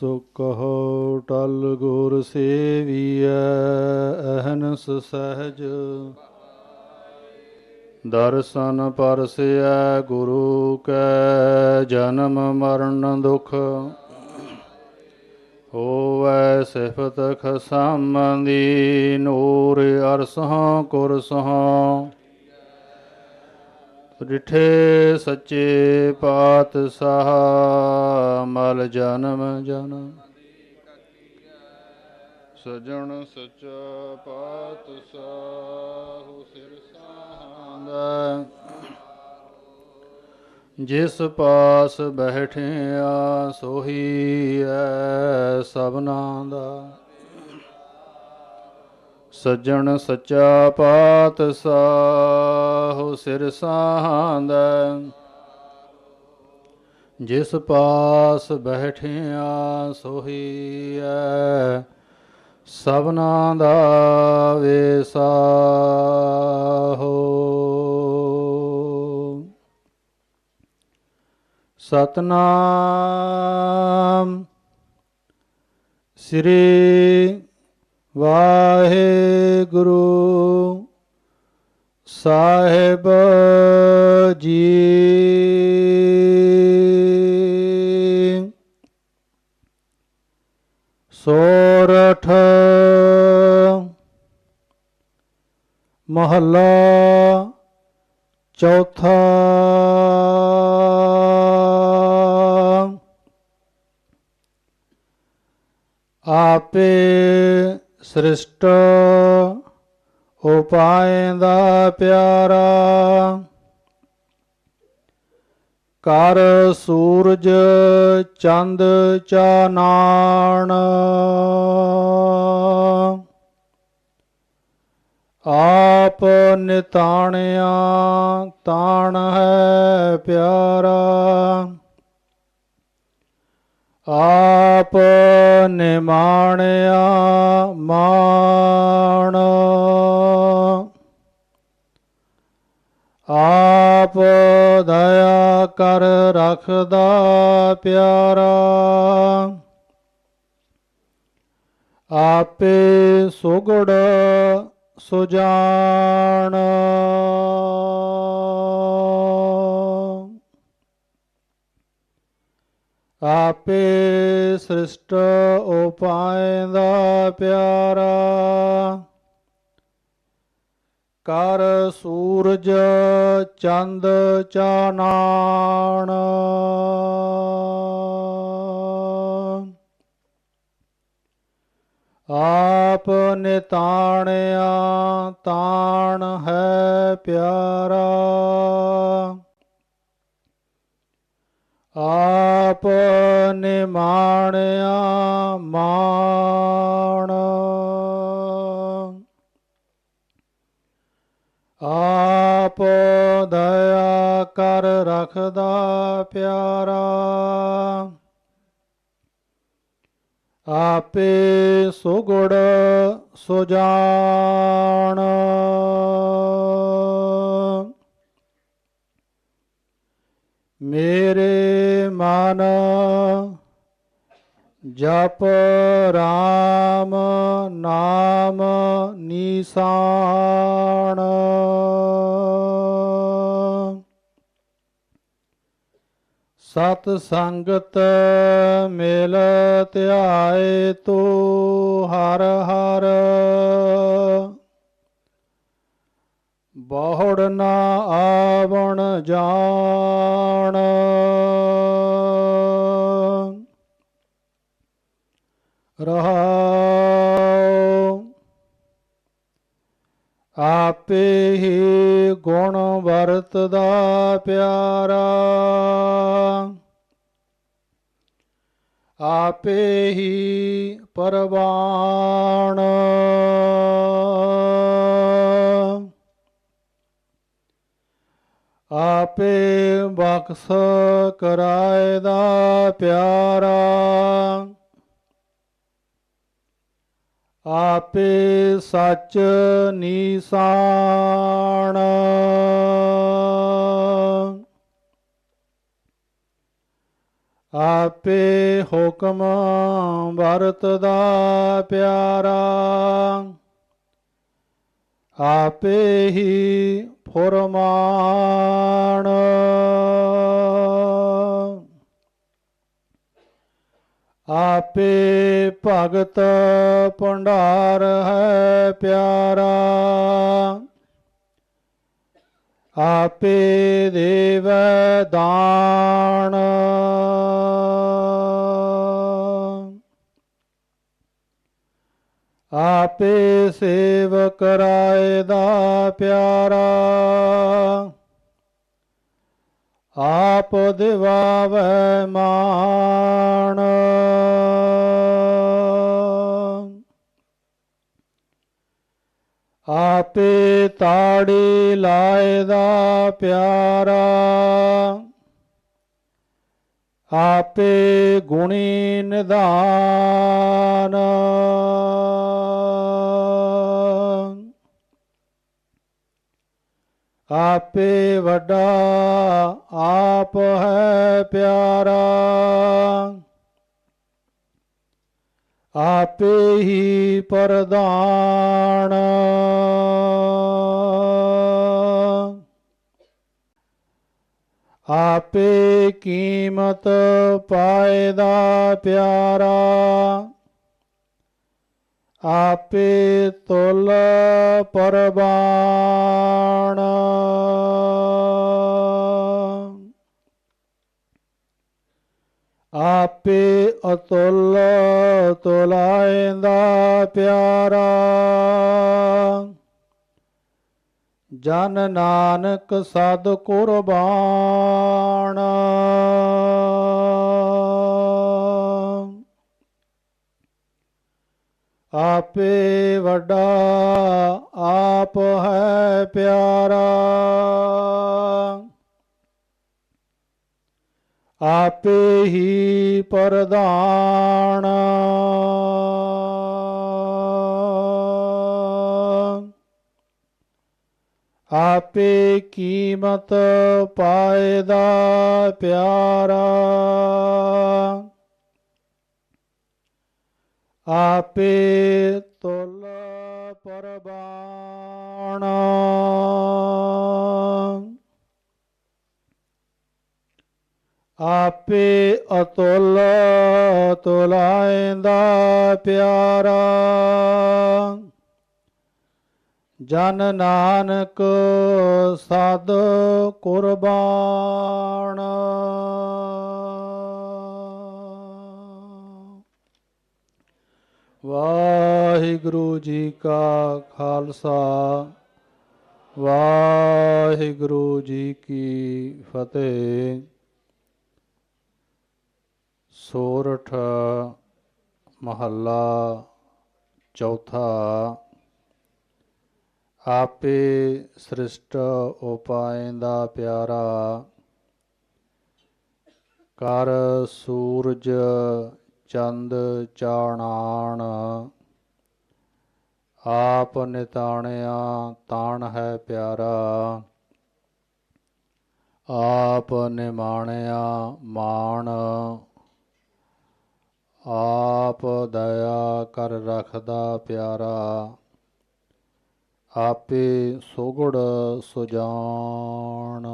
ਸੋ ਕਹੋ ਟਲ ਗੁਰ ਸੇਵੀਐ, ਅਹਨਸ ਸਹਜ। ਦਰਸ਼ਨ ਪਰਸਿਐ ਗੁਰੂ ਕੈ, ਜਨਮ ਮਰਨ ਦੁਖ। ਹੋਵੈ ਸਿਫਤ ਖਸਮੰਦੀ ਨੂਰ ਅਰਸਹਾਂ ਕੁਰਸਹਾਂ ਰਿਠੇ ਸੱਚੇ ਪਾਤਸ਼ਾਹ, ਮਲ ਜਨਮ ਜਨਮ ਸਜਣ ਸੱਚਾ ਪਾਤਸ਼ਾਹ, ਸਿਰ ਸਾਹੰਦਾ ਜਿਸ ਪਾਸ ਬੈਠਿਆ ਸੋਹੀ ਐ ਸਭਨਾ ਦਾ। ਸੱਜਣ ਸੱਚਾ ਪਾਤਸ਼ਾਹ ਸਿਰ ਸਾਹੰਦਾ ਜਿਸ ਪਾਸ ਬੈਠਿਆ ਸੋਹੀ ਐ, ਸਭਨਾ ਦਾ ਵੇਸਾ ਹੋ ਸਤਨਾਮ ਸ੍ਰੀ ਵਾਹਿਗੁਰੂ ਸਾਹਿਬ ਜੀ। ਸੋਰਠ ਮਹੱਲਾ ਚੌਥਾ। ਆਪੇ ਸ੍ਰਿਸ਼ਟ ਦਾ ਪਿਆਰਾ। ਕਰ ਸੂਰਜ ਚੰਦ ਚਾਨਾਣ ਆਪ ਨਿਤਾਣਿਆ ਤਾਣ ਹੈ ਪਿਆਰਾ। ਆਪ ਨਿਮਾਣਿਆ ਮਾਣ। ਆਪ ਦਇਆ ਕਰ ਰਖਦਾ ਪਿਆਰਾ। ਆਪੇ ਸੁਗੜ ਸੁਜਾਨ। ਆਪੇ ਸ੍ਰਿਸ਼ਟ ਉਪਾਇਂਦਾ ਪਿਆਰਾ। ਕਰ ਸੂਰਜ ਚੰਦ ਚਾਨਾਣ ਆਪ ਨਿਤਾਣਿਆ ਤਾਣ ਹੈ ਪਿਆਰਾ ਆਪ ਨਿਮਾਣਿਆ ਮਾਣ। ਆਪ ਦਇਆ ਕਰ ਰਖਦਾ ਪਿਆਰਾ। ਆਪੇ ਸੁਗੜ ਸੁਜਾਨ ਮੇਰੇ ਮਨ ਜਪ ਰਾਮ ਨਾਮ ਨੀਸਾਨ ਸਤ ਸੰਗਤ ਮਿਲ ਧਿਆਏ ਤੋ ਹਰ ਹਰ। ਬਹੁੜ ਨਾ ਆਵਣ ਜਾਣ। ਰਹਾਉ ਆਪੇ ਹੀ ਗੁਣ ਵਰਤਦਾ ਪਿਆਰਾ। ਆਪੇ ਹੀ ਪਰਵਾਣ ਆਪੇ ਬਖਸ਼ ਕਰਾਏ ਦਾ ਪਿਆਰਾ। ਆਪੇ ਸੱਚ ਨੀਸਾਨ। ਆਪੇ ਹੁਕਮ ਵਰਤਦਾ ਪਿਆਰਾ। ਆਪੇ ਹੀ ਫੁਰਮਾਨ। ਆਪੇ ਭਗਤ ਭੰਡਾਰ ਹੈ ਪਿਆਰਾ। ਆਪੇ ਦੇਵ ਦਾਨ। ਆਪੇ ਸੇਵ ਕਰਾਏ ਦਾ ਪਿਆਰਾ। ਆਪ ਦਿਵਾਵੈ ਮਾਨ ਆਪੇ ਤਾੜੀ ਲਾਏ ਦਾ ਪਿਆਰਾ। ਆਪੇ ਗੁਣੀ ਨਿਧਾਨ। ਆਪੇ ਵੱਡਾ ਆਪ ਹੈ ਪਿਆਰਾ। ਆਪੇ ਹੀ ਪ੍ਰਧਾਨ। ਆਪੇ ਕੀਮਤ ਪਾਇਦਾ ਪਿਆਰਾ। ਆਪੇ ਤੁਲ ਪਰਬਾਣ ਆਪੇ ਅਤੁਲ ਤੁਲਾਇਂਦਾ ਪਿਆਰਾ। ਜਨ ਨਾਨਕ ਸਦ ਕੁਰਬਾਨ। ਆਪੇ ਵੱਡਾ ਆਪ ਹੈ ਪਿਆਰਾ। ਆਪੇ ਹੀ ਪ੍ਰਧਾਨ। ਆਪੇ ਕੀਮਤ ਪਾਇਦਾ ਪਿਆਰਾ। ਆਪੇ ਤੁਲ ਪਰਬਾਣ ਆਪੇ ਅਤੁਲ ਤੁਲਾਇਂਦਾ ਪਿਆਰਾ। ਜਨ ਨਾਨਕ ਸਦ ਕੁਰਬਾਨ। ਵਾਹਿਗੁਰੂ ਜੀ ਕਾ ਖਾਲਸਾ, ਵਾਹਿਗੁਰੂ ਜੀ ਕੀ ਫਤਿਹ। ਸੋਰਠ ਮਹੱਲਾ ਚੌਥਾ, ਆਪੇ ਸ੍ਰਿਸ਼ਟ ਉਪਾਇੰਦਾ ਪਿਆਰਾ, ਕਰ ਸੂਰਜ ਚੰਦ ਚਾਣਾਣ। ਆਪ ਨਿਤਾਣਿਆ ਤਾਣ ਹੈ ਪਿਆਰਾ। ਆਪ ਨਿਮਾਣਿਆ ਮਾਣ। ਆਪ ਦਇਆ ਕਰ ਰਖਦਾ ਪਿਆਰਾ। ਆਪੇ ਸੁਗੜ ਸੁਜਾਨ